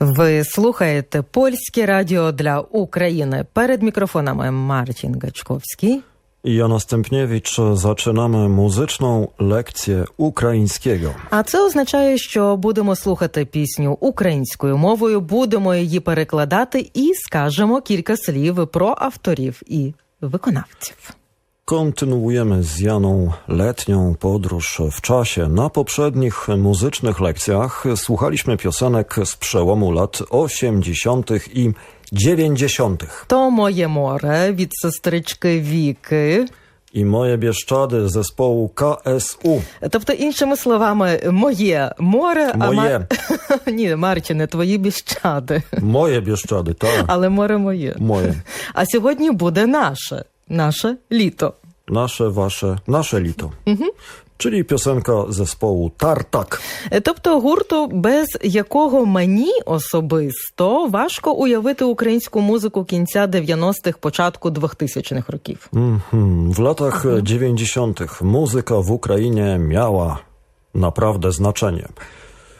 Ви слухаєте польське радіо для України. Перед мікрофонами Марcin Гачковський. I ja Następniewicz zaczynamy muzyczną lekcję ukraińskiego. А це означає, що будемо слухати пісню українською мовою, будемо її перекладати і скажемо кілька слів про авторів і виконавців. Kontynuujemy z Janą letnią podróż w czasie. Na poprzednich muzycznych lekcjach słuchaliśmy piosenek z przełomu lat 80. i 90. То моє море від сестрички Віки. I moje Bieszczady zespołu KSU. Тобто, іншими словами, моє море, а Моє. Ма... ні, Марчине, твої біщади, Moje Bieszczady, tak. але море моє. Moje. А сьогодні буде наше, Наше літо. Nasze, wasze, nasze lito. Czyli piosenka zespołu Tartak. Е, Тобто гурту, без якого мені особисто важко уявити українську музику кінця 90-х, початку 2000-х років. Mhm. W latach 90. muzyka w Ukrainie miała naprawdę znaczenie.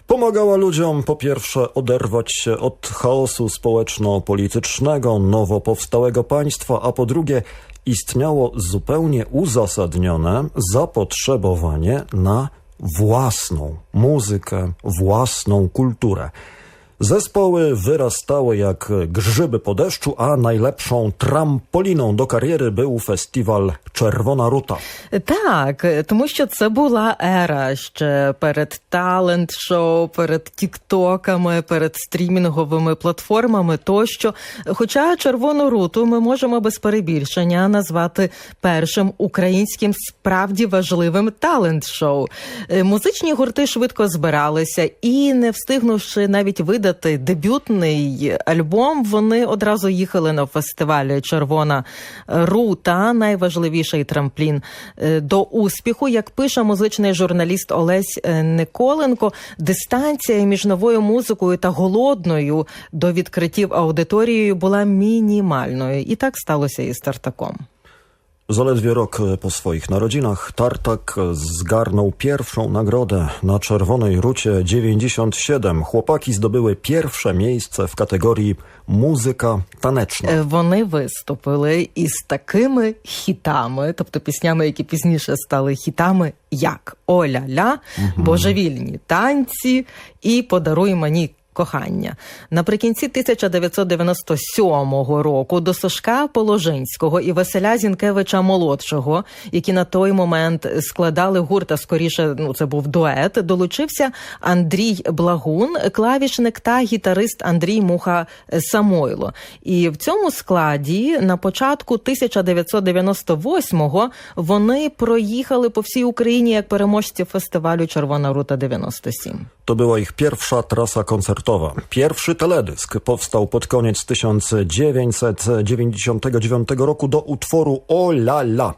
Pomagała ludziom po pierwsze oderwać się od chaosu społeczno-politycznego nowo powstałego państwa, a po drugie istniało zupełnie uzasadnione zapotrzebowanie na własną muzykę, własną kulturę. Zespoły wyrastały jak grzyby po deszczu, a najlepszą trampoliną do kariery był festiwal Czerwona Ruta. Так, тому що це була ера ще перед талент-шоу, перед тіктоками, перед стрімінговими платформами тощо. Хоча червону руту ми можемо без перебільшення назвати першим українським справді важливим талент-шоу. Музичні гурти швидко збиралися і, не встигнувши навіть видати дебютний альбом, вони одразу їхали на фестивалі Червона рута, найважливіший трамплін е, до успіху. Як пише музичний журналіст Олесь е, Николенко, дистанція між новою музикою та голодною до відкриттів аудиторією була мінімальною, і так сталося і з Тартаком. Zaledwie rok po swoich narodzinach Tartak zgarnął pierwszą nagrodę na Czerwonej Rucie 97. Chłopaki zdobyły pierwsze miejsce w kategorii muzyka taneczna. Е, Вони виступили із такими хітами, тобто піснями, які пізніше стали хітами, як Оля-ля, божевільні танці і Подаруй мені. Кохання наприкінці 1997 року до Сашка Положинського і Василя Зінкевича молодшого, які на той момент складали гурт, а скоріше, ну це був дует. Долучився Андрій Благун, клавішник та гітарист Андрій Муха Самойло. І в цьому складі на початку 1998-го вони проїхали по всій Україні як переможці фестивалю Червона рута 97 To była ich pierwsza trasa Pierwszy teledysk powstał pod koniec 1999 roku do utworu O la la.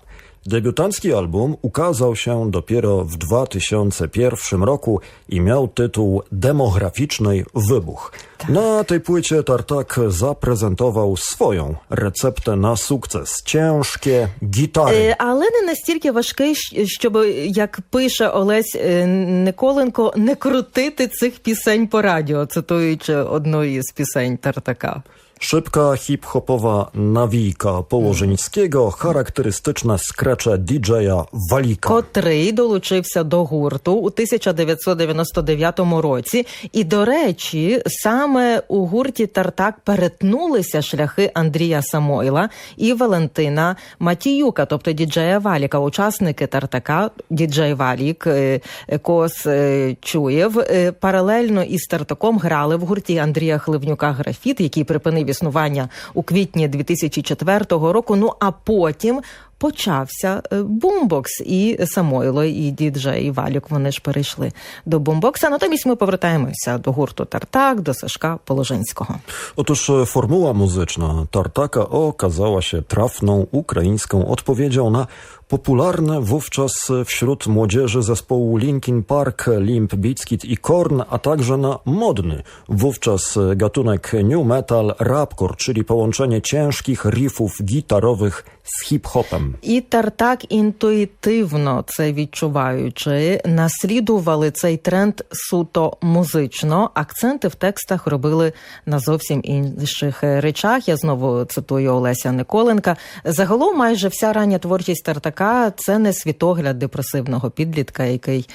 Debiutancki album ukazał się dopiero w 2001 roku i miał tytuł Demograficzny Wybuch. Tak. Na tej płycie Tartak zaprezentował swoją receptę na sukces. Ciężkie gitary. Е, Але не настільки важкий, щоб, як пише Олесь е, Николенко, не крутити цих пісень по радіо, цитуючи одну із пісень Тартака. Szybka hip-hopowa nawijka Położyńskiego, charakterystyczne skrecze DJ-a Walika. котрий долучився до гурту у 1999 році. І, до речі, саме у гурті Тартак перетнулися шляхи Андрія Самойла і Валентина Матіюка, тобто діджея Валіка, учасники Тартака, діджей Валік, е, Кос е, Чуєв. е, Паралельно із Тартаком грали в гурті Андрія Хливнюка Графіт, який припинив існування у квітні 2004 року. Ну а потім почався е, бумбокс і Самойло, і діджей і Валюк. Вони ж перейшли до бумбокса. Натомість ми повертаємося до гурту Тартак, до Сашка Положинського. Otóż e, formuła muzyczna Tartaka okazała się trafną ukraińską odpowiedzią na popularne wówczas wśród młodzieży zespołu Linkin Park, Limp Bizkit i Korn, a także na modny wówczas gatunek new metal, rapcore, czyli połączenie ciężkich riffów gitarowych z hip-hopem. І Тартак інтуїтивно це відчуваючи, наслідували цей тренд суто музично. Акценти в текстах робили на зовсім інших речах. Я знову цитую Олеся Николенка. Загалом, майже вся рання творчість Тартака це не світогляд депресивного підлітка, який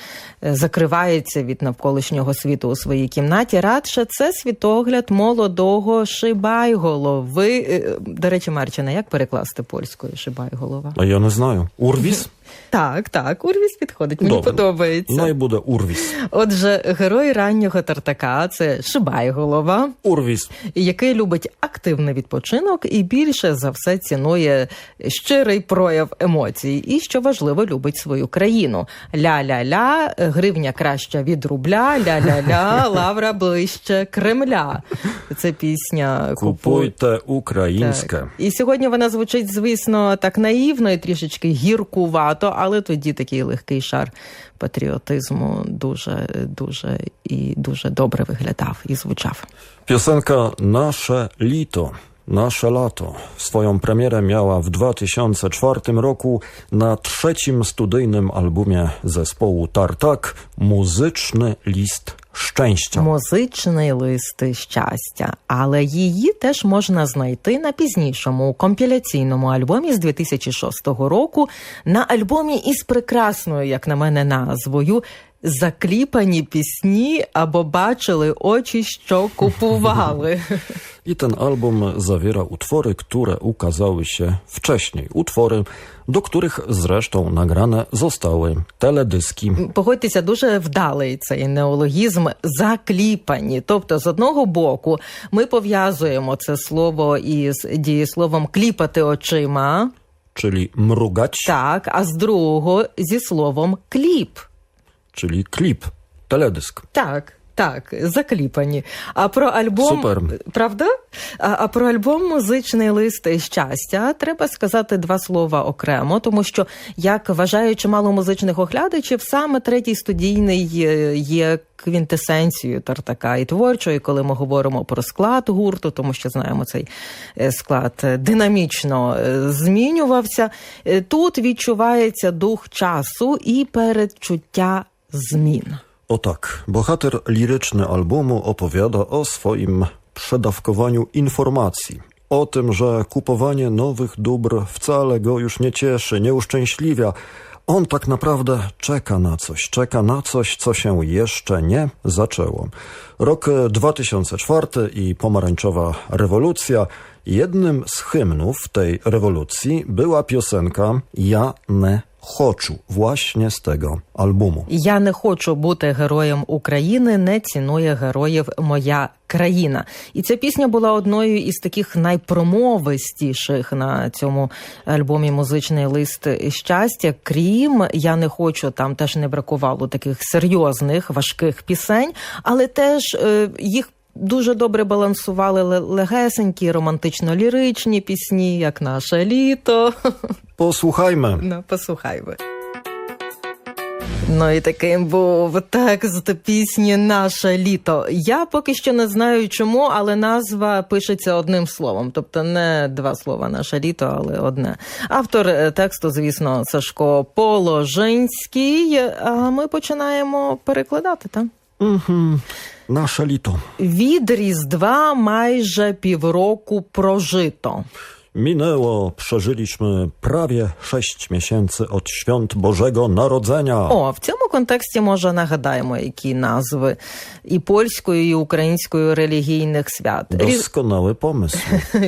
е, закривається від навколишнього світу у своїй кімнаті. Радше це світогляд молодого шибайголови. Е, До речі, Марчина, як перекласти польською шибайголова? А я не знаю. Урвіс? Так, так, урвіс підходить. Мені Добре. подобається. No i буде Урвіс. Отже, герой раннього Тартака це Шибайголова, Урвіс. який любить активний відпочинок і більше за все цінує щирий прояв емоцій. І що важливо, любить свою країну. Ля-ля-ля, гривня краща від рубля, ля-ля-ля, лавра ближче Кремля. Це пісня Купуйте українське. Так. І сьогодні вона звучить, звісно, так наївно і трішечки гіркувато, але тоді такий легкий шар патріотизму дуже, і дуже добре виглядав і звучав. Piosenka Nasze Lito, Nasze Lato swoją premierę miała w 2004 roku na trzecim studyjnym albumie zespołu Tartak Muzyczny List Szczęścia. Музичний лист щастя, але її теж можна знайти на пізнішому компіляційному альбомі з 2006 року. На альбомі із прекрасною, як на мене, назвою. Закліпані пісні або бачили очі, що купували. I ten album zawiera utwory, które ukazały się wcześniej. Utwory, do których zresztą nagrane zostały teledyski. Погодьтеся, дуже вдалий цей неологізм закліпані. Тобто, з одного боку, ми пов'язуємо це слово із дієсловом кліпати очима, Czyli mrugać, так, а з другого зі словом кліп. czyli klip, teledysk. Так. Так, закліпані. А про альбом Супер. правда? А, а про альбом музичний лист щастя треба сказати два слова окремо, тому що як вважають чимало музичних оглядачів, саме третій студійний є- є квінтесенцією Тартака і творчої, коли ми говоримо про склад гурту, тому що знаємо цей е, склад е, динамічно е, змінювався. Е, Тут відчувається дух часу і передчуття змін. O tak, bohater liryczny albumu opowiada o swoim przedawkowaniu informacji. O tym, że kupowanie nowych dóbr wcale go już nie cieszy, nie uszczęśliwia. On tak naprawdę czeka na coś, czeka na coś, co się jeszcze nie zaczęło. Rok e, 2004 i pomarańczowa rewolucja. Jednym z hymnów tej rewolucji była piosenka Ja ne хочу, właśnie z tego albumu. Я не хочу бути героєм України, не цінує героїв моя країна. І ця пісня була одною із таких найпромовистіших на цьому альбомі Музичний лист щастя. Крім я не хочу, там теж не бракувало таких серйозних важких пісень, але теж е, їх. Дуже добре балансували легесенькі романтично-ліричні пісні, як наше літо. Posłuchajmy. Ну, послухаймо. Ну і таким був текст пісні Наше літо. Я поки що не знаю чому, але назва пишеться одним словом, тобто не два слова наше літо, але одне. Автор е, тексту, звісно, Сашко Положинський. А ми починаємо перекладати так? Mhm. Nasze lito. Від Різдва майже півроку прожито. Minęło, przeżyliśmy prawie sześć miesięcy od świąt Bożego Narodzenia. О, в цьому контексті може нагадаємо, які назви і польською, і українською релігійних свят. Doskonały pomysł.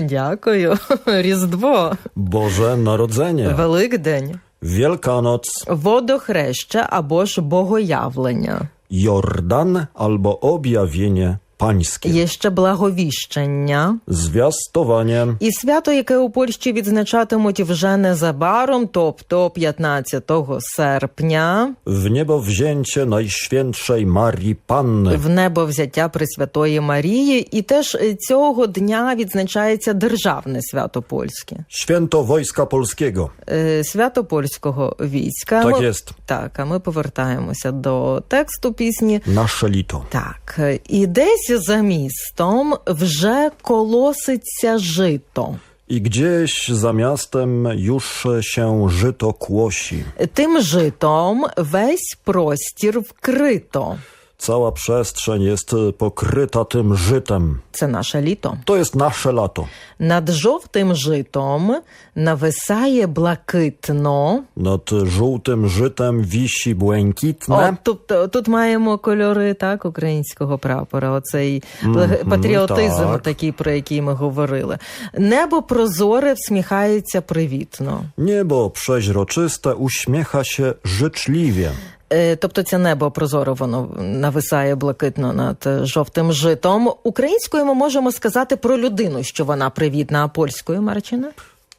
Дякую. Різдво, Boże Narodzenie, Великдень, Wielkanoc, водохреща або ж богоявлення. Jordan albo objawienie pańskie. Є ще благовіщення. Zwiastowanie, І свято, яке у Польщі відзначатимуть вже незабаром, тобто 15 серпня, w niebo wzięcie Najświętszej Marii Panny. в небо взяття Пресвятої Марії, і теж е, цього дня відзначається державне свято польське. Święto Wojska Polskiego. Е, Свято польського війська. Так jest. Так, а ми повертаємося до тексту пісні. Nasze lito. Так, е, і десь за містом вже колоситься жито. I gdzieś za miastem już się żyto kłosi. Тим житом весь простір вкрито. Cała przestrzeń jest pokryta tym żytem. Це наше літо. To jest nasze lato. Над жовтим житом нависає блакитно. Nad żółtym żytem wisi błękitne. О, тобто тут маємо кольори так українського прапора. Оцей лег- патріотизм, так. такий про який ми говорили. Небо прозоре всміхається привітно. Niebo przeźroczyste uśmiecha się życzliwie. Е, Тобто це небо прозоре, воно нависає блакитно над е, жовтим житом. Українською ми можемо сказати про людину, що вона привітна, а польською Марчина?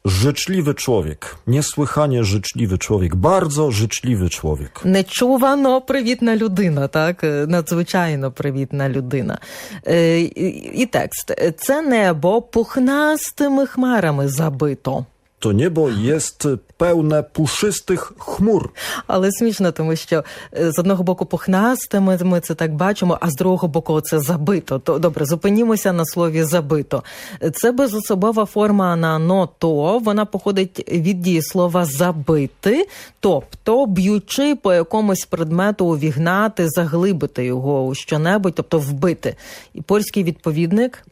Życzliwy człowiek. Niesłychanie życzliwy człowiek. Bardzo życzliwy człowiek. Нечувано привітна людина, так Е, надзвичайно привітна людина. І, і текст: це небо пухнастими хмарами забито. To niebo jest pełne puszystych chmur. Але смішно, тому що е, з одного боку пухнастими ми це так бачимо, а з другого боку це забито. То добре, зупинімося на слові забито. Це безособова форма на но то. Вона походить від дієслова забити, тобто б'ючи по якомусь предмету, увігнати, заглибити його у щонебудь, тобто вбити. І польський відповідник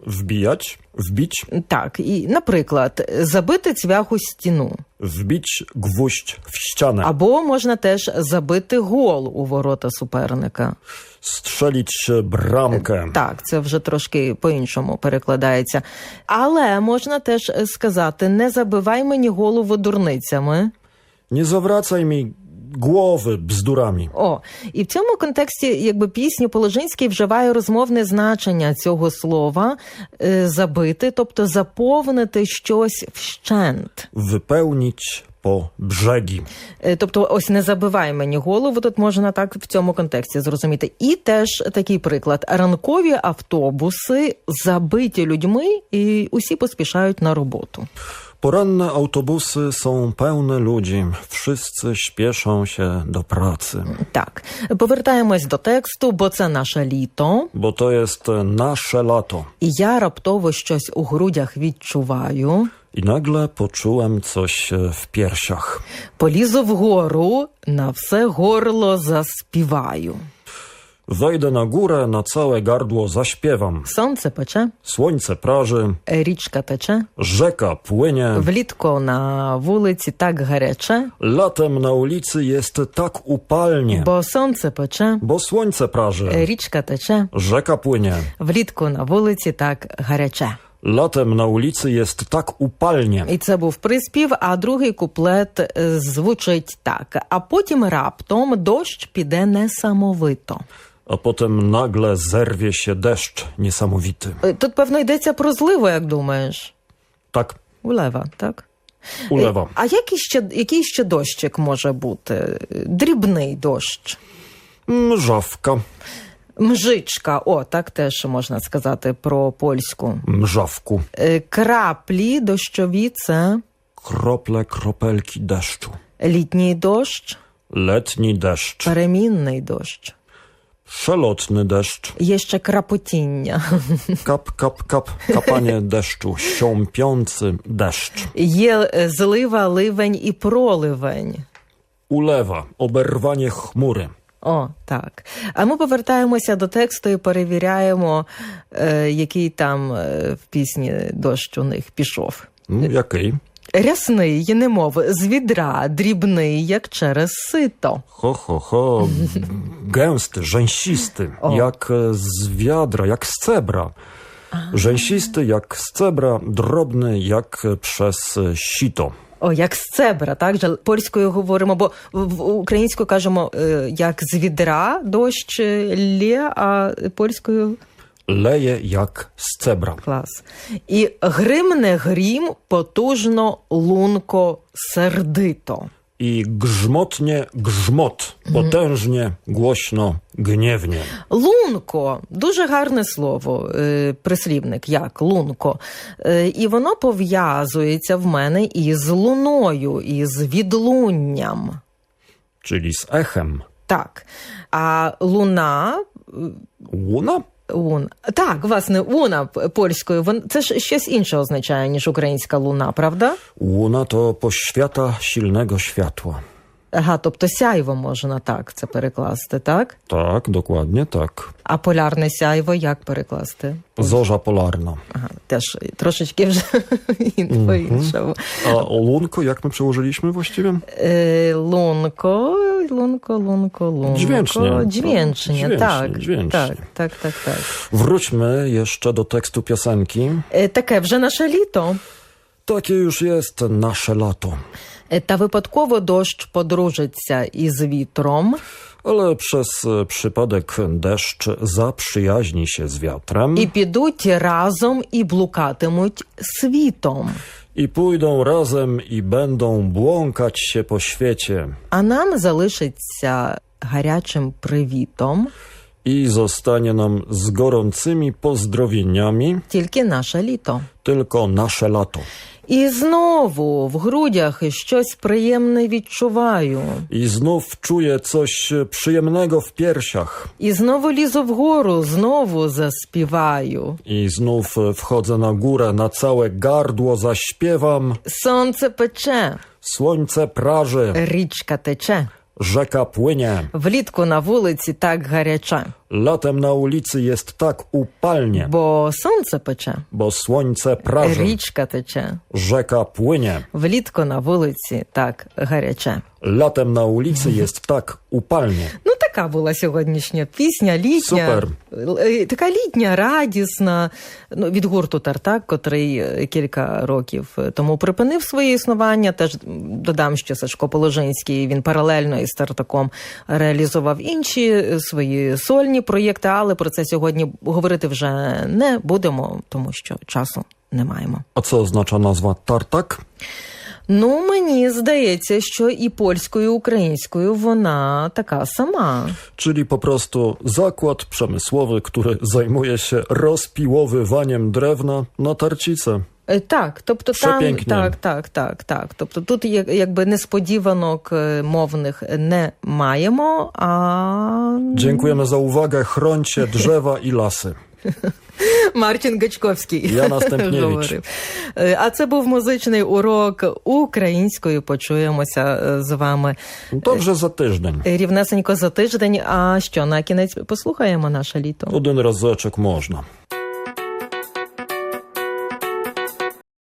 Wbić, так, і, наприклад, забити цвях у стіну. wbić gwóźdź w ścianę. Або можна теж забити гол у ворота суперника. Strzelić bramkę. Так, це вже трошки по-іншому перекладається. Але можна теж сказати: не забивай мені голову дурницями. Nie zawracaj mi głowy bzdurami. О, і в цьому контексті, якби пісню Положинський вживає розмовне значення цього слова е, забити, тобто заповнити щось вщент. Wypełnić po brzegi. Е, Тобто, ось не забивай мені голову. Тут можна так в цьому контексті зрозуміти. І теж такий приклад: ранкові автобуси забиті людьми, і усі поспішають на роботу. Poranne autobusy są pełne ludzi. Wszyscy śpieszą się do pracy. Так, повертаємось до тексту, бо це наше літо. Bo to jest nasze lato. І я раптово щось у грудях відчуваю. I nagle poczułem coś e, w piersiach. Полізу вгору, на все горло заспіваю. Wejdę na górę, na całe gardło zaśpiewam. Сонце пече, Słońce praży, річка тече, rzeka płynie. влітку на вулиці так гаряче, Latem na ulicy jest tak upalnie, бо сонце пече, bo słońce praży, річка тече, rzeka płynie. влітку на вулиці так гаряче. Latem na ulicy jest tak upalnie. І це був приспів, а другий куплет е, звучить так. А потім раптом дощ піде несамовито. A potem nagle zerwie się deszcz niesamowity. Е, Тут, певно, йдеться про зливу, як думаєш. Tak Улева, так? ulewa. Е, А який ще, який ще дощик може бути? Дрібний дощ. Mrzawka, Мжичка, о, так теж можна сказати про польську. mrzawku. Е, Краплі дощові це Krople, kropelki deszczu. літній дощ, Letni deszcz. перемінний дощ. Przelotny deszcz. Ще крапотіння. Kap, kap, kap. Kapanie deszczu. Siąpiący deszcz. Є злива, ливень і проливень. Ulewa. Oberwanie chmury. О, так. А ми повертаємося до тексту і перевіряємо, е, який там в пісні дощ у них пішов. Mm, Jakiej? Рясний, немов з відра, дрібний, як через сито. O. Jak e, z wiadra, jak z cebra. Rzęsisty jak z cebra, drobny jak e, przez e, sito. О, як з цебра, так же польською говоримо, бо в українською кажемо е, як з відра дощ е, лє, а польською Leje jak z cebra. клас. І гримне грім потужно, лунко, сердито. I grzmotnie grzmot. Potężnie, głośno, gniewnie. Лунко дуже гарне слово, е, прислівник, як лунко. Е, і воно пов'язується в мене із луною, із відлунням. Czyli z echem. Так. А луна Łuna? Лун. Так, власне, луна п- польською. Вон це ж щось інше означає, ніж українська луна, правда? Łuna to poświata silnego światła. Ага, тобто сяйво можна так це перекласти, так? Tak, dokładnie tak. А полярне сяйво як перекласти? Zorza polarna. Ага, теж трошечки вже по-іншому. A łunko, jak my przełożyliśmy właściwie? Е, лунко, лунко, лунко, лунко. Dźwięcznie. Dźwięcznie, так. dźwięcznie. Так, так, так, так. Wróćmy jeszcze do tekstu piosenki. Таке вже наше літо. Takie już jest nasze lato. Е, Та випадково дощ подружиться із вітром Ale przez e, przypadek deszcz zaprzyjaźni się z wiatrem і підуть разом і блукатимуть світом. i pójdą razem i będą błąkać się po świecie А нам залишиться гарячим привітом i zostanie nam z gorącymi pozdrowieniami тільки наше літо. tylko nasze lato. І знову в грудях щось приємне відчуваю. I znów czuję coś przyjemnego w piersiach. І знову лізу вгору, знову заспіваю. I znów e, wchodzę na górę, na całe gardło zaśpiewam. Сонце пече, Słońce praży, річка тече. Rzeka płynie. Влітку на вулиці так гаряче, Latem na ulicy jest tak upalnie, бо сонце пече, bo słońce praży, річка тече. rzeka płynie. Влітку на вулиці так гаряче. Latem na ulicy jest tak upalnie. Ну, така була сьогоднішня пісня, літня. Супер. Е, Така літня, радісна. Ну, від гурту Тартак, котрий е, кілька років тому припинив своє існування. Теж додам, що Сашко Положинський він паралельно із Тартаком реалізував інші е, свої сольні проєкти, але про це сьогодні говорити вже не будемо, тому що часу не маємо. A co oznacza nazwa tartak? Ну, мені здається, що і польською, і українською вона така сама. Czyli po prostu zakład przemysłowy, który zajmuje się rozpiłowywaniem drewna na tarcicę. Е, Так, тобто там Przepięknie. так, так, так, так. Тобто тут є- якби несподіванок е, мовних не маємо. А Dziękujemy za uwagę, chroncie drzewa i lasy. Мартін Гачковський Я говорив. Е, А це був музичний урок українською. Почуємося е, з вами То вже за тиждень. рівнесенько за тиждень. А що на кінець послухаємо наше літо? Один разочок można.